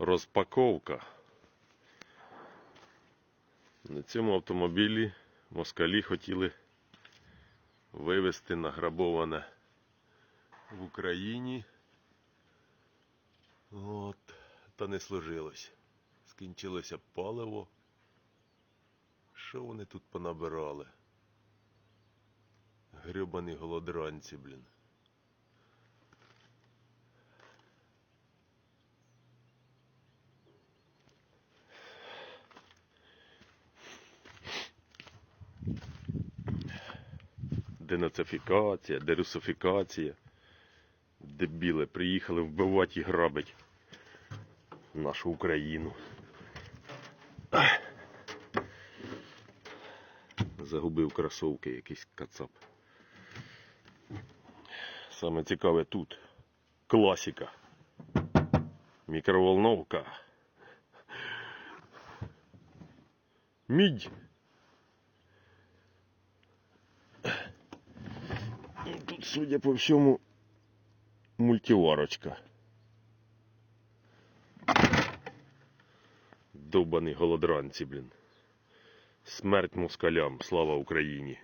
Розпаковка. На цьому автомобілі москалі хотіли вивезти награбоване в Україні. От, та не сложилось. Скінчилося паливо. Що вони тут понабирали? Грибані голодранці, блін. Денацифікація, дерусифікація. Дебіли приїхали вбивати і грабить нашу Україну. Загубив кросовки якийсь кацап. Саме цікаве тут. Класіка. Мікроволновка. Мідь. Судя по всьому, мультиварочка. Довбані голодранці, блін. Смерть москалям, слава Україні.